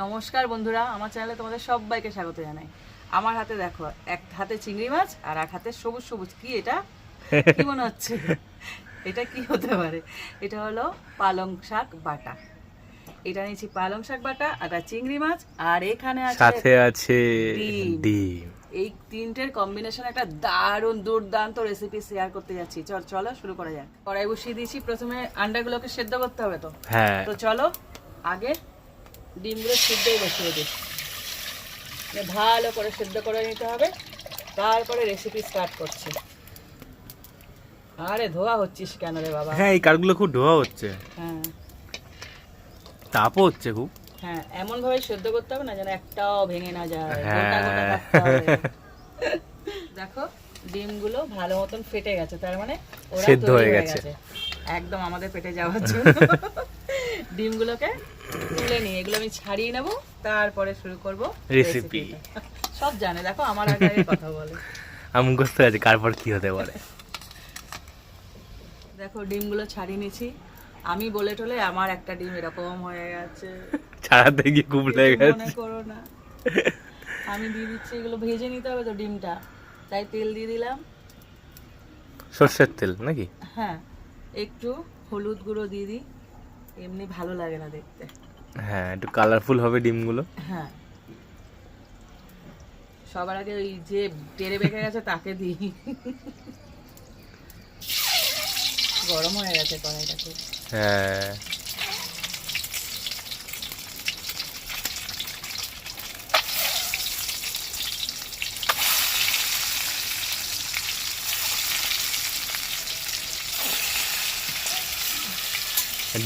নমস্কার বন্ধুরা আমার চ্যানেলে তোমাদের সবাইকে স্বাগত জানাই। আমার হাতে দেখো এক হাতে চিংড়ি মাছ আর এক হাতে সবুজ সবুজ। কি এটা? কি মনে হচ্ছে? এটা কি হতে পারে? এটা হলো পালং শাক বাটা। এটা নিয়েছি পালং শাক বাটা আর চিংড়ি মাছ আর এখানে আছে সাথে আছে ডিম। ডিম। এই তিনটের কম্বিনেশন একটা দারুণ দুর্দান্ত রেসিপি শেয়ার করতে যাচ্ছি। চল চলো শুরু করা যাক। কড়াই বসিয়ে দিয়েছি। প্রথমে আন্ডাগুলোকে সেদ্ধ করতে হবে তো? হ্যাঁ। তো চলো আগে ডিমগুলো সিদ্ধই বসিয়ে দিই। মানে ভালো করে সিদ্ধ করে নিতে হবে। তারপরে রেসিপি স্টার্ট করছি। আরে ধোয়া হচ্ছিস কেন রে বাবা? হ্যাঁ এই কাঠগুলো খুব ধোয়া হচ্ছে। হ্যাঁ। তাপও হচ্ছে খুব। হ্যাঁ এমন ভাবে সেদ্ধ করতে হবে না যেন একটাও ভেঙে না যায়। হ্যাঁ। গোটা গোটা থাকতে হবে। দেখো ডিমগুলো ভালো মতন ফেটে গেছে। তার মানে ওরা সেদ্ধ হয়ে গেছে। একদম আমাদের পেটে যাওয়ার জন্য। ডিমগুলোকে তুলে নিয়ে এগুলো আমি ছাড়িয়ে নেব তারপরে শুরু করব Recipe। সব জানে দেখো আমার আগে কথা বলে। আমি মুখস্থ আছে কারপর কি হতে পারে? দেখো ডিমগুলো ছাড়িয়ে নিয়েছি। আমি বলে টলে আমার একটা ডিম এরকম হয়ে গেছে। ছাড়াতে গিয়ে খুব লেগে মনে করো না। আমি দিয়ে দিচ্ছি এগুলো ভেজে নিতে হবে তো ডিমটা। তাই তেল দিয়ে দিলাম। সর্ষের তেল নাকি? হ্যাঁ একটু হলুদ গুঁড়ো দিয়ে দিই। এমনি ভালো লাগে না দেখতে। হ্যাঁ একটু কালারফুল হবে ডিমগুলো। হ্যাঁ। সবার আগে ওই যে টেরে বেঁকে গেছে তাকে দিই। গরম হয়ে গেছে কড়াইটা খুব হ্যাঁ।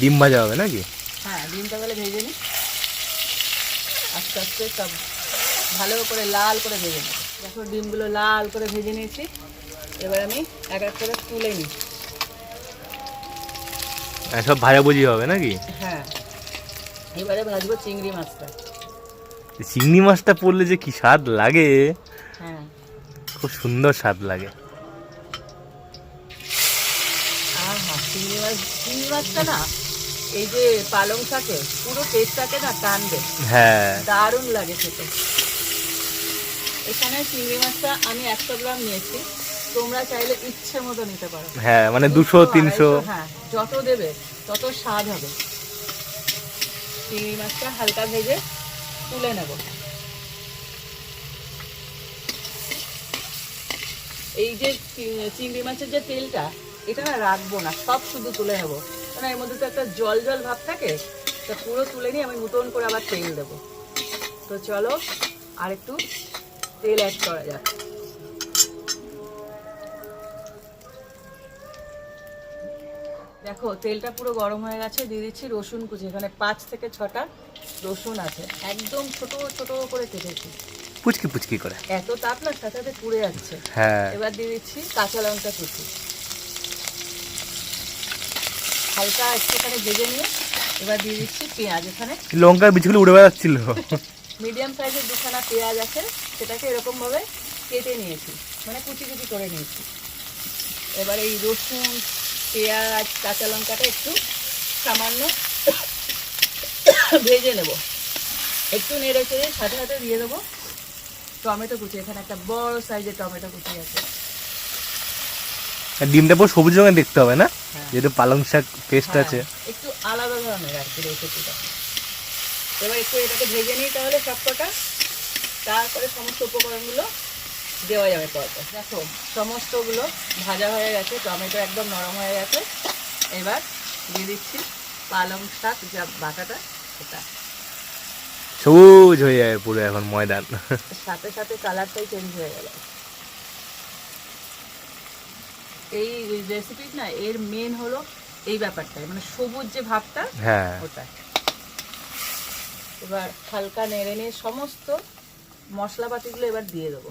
ডিম ভাজা হবে নাকি? হ্যাঁ ডিমটা তাহলে ভেজে নিই। আস্তে আস্তে সব ভালো করে লাল করে ভেজে নিই দেখো ডিমগুলো লাল করে ভেজে নিয়েছি। এবার আমি এক এক করে তুলে নিই। হ্যাঁ, সব ভাজাভুজি হবে নাকি? হ্যাঁ এবারে ভাজবো চিংড়ি মাছটা। চিংড়ি মাছটা পড়লে যে কি স্বাদ লাগে। হ্যাঁ। খুব সুন্দর স্বাদ লাগে। চিংড়ি মাছ চিংড়ি মাছটা না এই যে পালং শাকে পুরো টেস্টটাকে না টানবে। হ্যাঁ। দারুণ লাগে খেতে। এখানে চিংড়ি মাছটা আমি একশো গ্রাম নিয়েছি। তোমরা চাইলে ইচ্ছে মতো নিতে পারো। হ্যাঁ মানে দুশো তিনশো। হ্যাঁ যত দেবে তত স্বাদ হবে। চিংড়ি মাছটা হালকা ভেজে তুলে নেব। এই যে চিংড়ি মাছের যে তেলটা এটা না রাখব না সব শুধু তুলে নেব। কারণ এর মধ্যে তো একটা জল জল ভাব থাকে তা পুরো তুলে নিয়ে আমি নতুন করে আবার তেল দেব। তো চলো আর একটু তেল অ্যাড করা যাক। দেখো তেলটা পুরো গরম হয়ে গেছে দিয়ে দিচ্ছি রসুন কুচি এখানে পাঁচ থেকে ছটা রসুন আছে। একদম ছোট ছোট করে কেটেছি। পুচকি পুচকি করে। এত তাপ না সাথে সাথে পুড়ে যাচ্ছে। হ্যাঁ। এবার দিয়ে দিচ্ছি কাঁচা লঙ্কা কুচি। হালকা একটুখানি ভেজে নিয়ে এবার দিয়ে দিচ্ছি পেঁয়াজ এখানে। লঙ্কার বীজগুলো উড়ে বেড়াচ্ছিল। মিডিয়াম সাইজের দুখানা পেঁয়াজ আছে সেটাকে এরকমভাবে কেটে নিয়েছি মানে কুচি কুচি করে নিয়েছি। এবার এই রসুন পেঁয়াজ কাঁচা লঙ্কাটা একটু সামান্য ভেজে নেব। একটু নেড়ে চেড়ে সাথে সাথে দিয়ে দেবো। টমেটো কুচি এখানে একটা বড় সাইজের টমেটো কুচি আছে। ডিমটা পুরো সবুজ রঙের দেখতে হবে না? হ্যাঁ। যেহেতু পালং শাক পেস্ট হ্যাঁ, আছে। একটু আলাদা ধরনের আর কি রেসিপিটা এবার একটু এটাকে ভেজে নিই তাহলে সবকটা। তারপরে সমস্ত উপকরণগুলো দেওয়া যাবে পরপর। দেখো সমস্তগুলো ভাজা হয়ে গেছে টমেটো একদম নরম হয়ে গেছে। এবার দিয়ে দিচ্ছি পালং শাক যা বাটাটা সেটা। সবুজ হয়ে যাবে পুরো এখন ময়দান। সাথে সাথে কালারটাই চেঞ্জ হয়ে গেল। এই রেসিপি না এর মেন হলো এই ব্যাপারটাই মানে সবুজ যে ভাবটা হ্যাঁ। ওটা এবার হালকা নেড়ে নিয়ে সমস্ত মশলাপাতিগুলো এবার দিয়ে দেবো।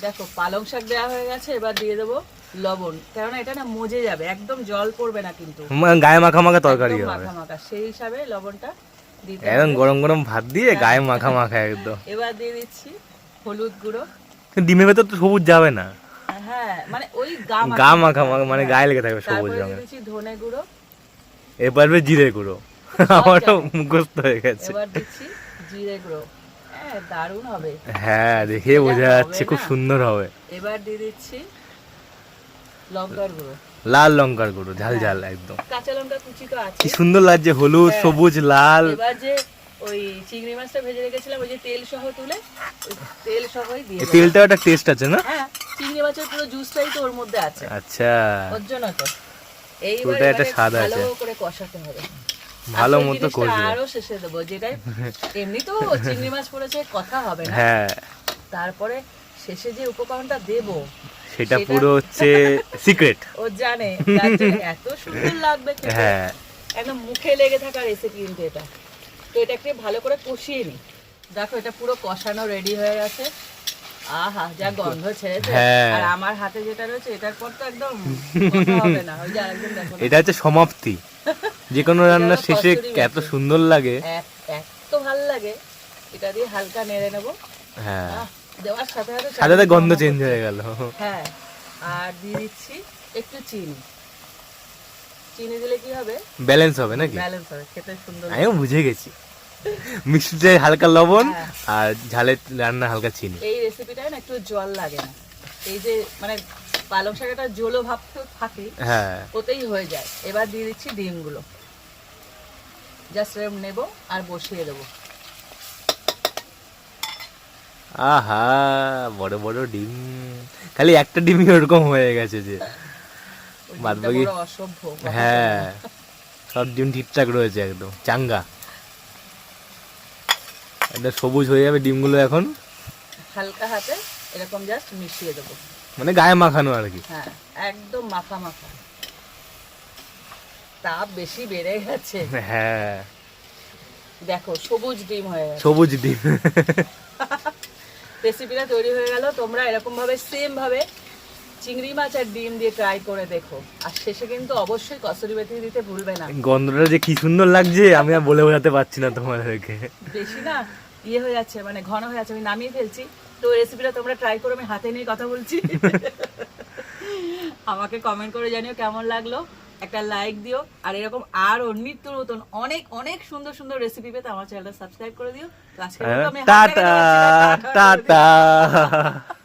দেখো পালং শাক দেওয়া হয়ে গেছে এবার দিয়ে দেবো লবণ। কেননা এটা না মজে যাবে একদম জল পড়বে না কিন্তু। গায়ে মাখা মাখা তরকারি হবে। মাখা মাখা সেই হিসাবে লবণটা দিতে একদম গরম গরম ভাত দিয়ে গায়ে মাখা মাখা একদম। এবার দিয়ে দিচ্ছি হলুদ গুঁড়ো। ডিমের ভেতর তো সবুজ যাবে না। হ্যাঁ মানে ওই গা মাখা মাখা মানে গায়ে লেগে থাকবে সবুজ রঙের। ধনে গুঁড়ো। এবার জিরে গুঁড়ো। আমারও মুখস্থ হয়ে গেছে। এবার দিচ্ছি জিরে গুঁড়ো। হ্যাঁ দারুণ হবে। হ্যাঁ দেখে বোঝা যাচ্ছে খুব সুন্দর হবে। এবার দিয়ে দিচ্ছি লঙ্কার গুঁড়ো। লাল লঙ্কার গুঁড়ো ঝাল ঝাল একদম। কাঁচা লঙ্কা কুচি তো আছে কি সুন্দর লাগছে হলুদ হ্যাঁ। সবুজ লাল। এবার যে ওই চিংড়ি মাছটা ভেজে রেখেছিলাম ওই যে তেল সহ তুলে তেল সহই দিয়ে। তেলটাও একটা টেস্ট আছে না? হ্যাঁ চিংড়ি মাছের পুরো জুসটাই তো ওর মধ্যে আছে। আচ্ছা। ওর জন্য তো। এইবার একটা স্বাদ ভালো করে কষাতে হবে। ভালো মতো কষবে। আরও শেষে দেবো যেটাই এমনি তো চিংড়ি মাছ পড়েছে কথা হবে না। হ্যাঁ। তারপরে শেষে যে উপকরণটা দেব সেটা সেটা- পুরো হচ্ছে সিক্রেট ও জানে এত সুন্দর লাগবে হ্যাঁ। একদম মুখে লেগে থাকা রেসিপি কিন্তু এটা। তো এটাকে ভালো করে কষিয়ে নি দেখো এটা পুরো কষানো রেডি হয়ে গেছে। আহা যা গন্ধ ছেড়েছে। হ্যাঁ। আর আমার হাতে যেটা রয়েছে এটার পর তো একদম হবে না। ওই যে আরেকজন দেখো এটা হচ্ছে সমাপ্তি। যে কোনো রান্নার শেষে এত সুন্দর লাগে। এত ভালো লাগে। এটা দিয়ে হালকা নেড়ে নেব। হ্যাঁ। দেওয়ার সাথে সাথে গন্ধ চেঞ্জ হয়ে গেল। হ্যাঁ। আর দিয়ে দিচ্ছি একটু চিনি। চিনি দিলে কি হবে? ব্যালেন্স হবে নাকি? ব্যালেন্স হবে খেতে সুন্দর। আমিও বুঝে গেছি। মিষ্টিতে হালকা লবণ হ্যাঁ। আর ঝালের রান্না হালকা চিনি। এই রেসিপিটায় না একটু জল লাগে না। এই যে মানে পালং শাকের জলো ভাব তো থাকে হ্যাঁ। ওতেই হয়ে যায়। এবার দিয়ে দিচ্ছি ডিমগুলো। জাস্ট এরম নেব আর বসিয়ে দেবো। আহা বড় বড় ডিম। খালি একটা ডিমই ওরকম হয়ে গেছে যে। বাদ বাকি- হ্যাঁ। সব ডিম ঠিকঠাক রয়েছে একদম চাঙ্গা। এটা সবুজ হয়ে যাবে ডিমগুলো এখন। হালকা হাতে এরকম জাস্ট মিশিয়ে দেবো। মানে গায়ে মাখানো আর কি। হ্যাঁ একদম মাখা মাখা। তাপ বেশি বেড়ে গেছে। হ্যাঁ। দেখো সবুজ ডিম হয়ে গেছে। সবুজ ডিম। রেসিপিটা তৈরি হয়ে গেল তোমরা এরকম ভাবে সেম ভাবে চিংড়ি মাছ আর ডিম দিয়ে ট্রাই করে দেখো। আর শেষে কিন্তু অবশ্যই কসুরি মেথি দিতে ভুলবে না। গন্ধটা যে কি সুন্দর লাগছে আমি আর বলে বোঝাতে পারছি না তোমাদেরকে। বেশি না ইয়ে হয়ে যাচ্ছে মানে ঘন হয়ে যাচ্ছে আমি নামিয়ে ফেলছি। তো রেসিপিটা তোমরা ট্রাই করো আমি হাতে নিয়ে কথা বলছি। আমাকে কমেন্ট করে জানিও কেমন লাগল। একটা লাইক দিও। আর এরকম আরও নিত্য নতুন অনেক অনেক সুন্দর সুন্দর রেসিপি পেতে আমার চ্যানেলটা সাবস্ক্রাইব করে দিও। আমি টাটা। টাটা।